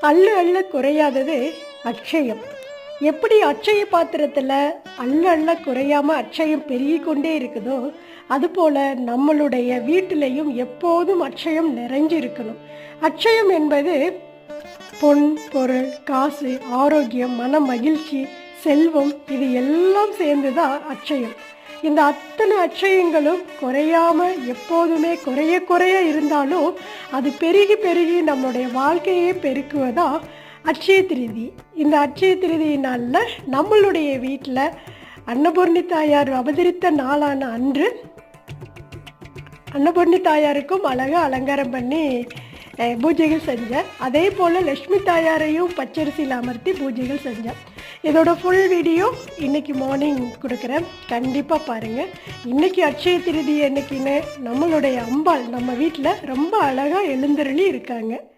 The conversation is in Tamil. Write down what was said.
அள்ளு அள்ள குறையாதது அட்சயம் எப்படி அட்சய பாத்திரத்தில் அள்ள அள்ள குறையாம அட்சயம் பெருகி கொண்டே இருக்குதோ அதுபோல நம்மளுடைய வீட்டிலையும் எப்போதும் அட்சயம் நிறைஞ்சிருக்கணும். அட்சயம் என்பது பொன் பொருள் காசு ஆரோக்கியம் மன மகிழ்ச்சி செல்வம் இது எல்லாம் சேர்ந்து தான் அட்சயம் இந்த அத்தனை அட்சயங்களும் குறையாம எப்போதுமே குறைய குறைய இருந்தாலும் அது பெருகி பெருகி நம்மளுடைய வாழ்க்கையே பெருக்குவதா அட்சய திருதி. இந்த அட்சய திருதி நாளில் நம்மளுடைய வீட்டில் அன்னபூர்ணி தாயார் அவதரித்த நாளான அன்று அன்னபூர்ணி தாயாருக்கும் அழகாக அலங்காரம் பண்ணி பூஜைகள் செஞ்சேன். அதே போல் லக்ஷ்மி தாயாரையும் பச்சரிசியில் அமர்த்தி பூஜைகள் செஞ்சேன். இதோட ஃபுல் வீடியோ இன்னைக்கு மார்னிங் கொடுக்குறேன். கண்டிப்பாக பாருங்கள் இன்றைக்கி அட்சய திருதி அன்னைக்குன்னு நம்மளுடைய அம்பாள் நம்ம வீட்டில் ரொம்ப அழகாக எழுந்தருளி இருக்காங்க.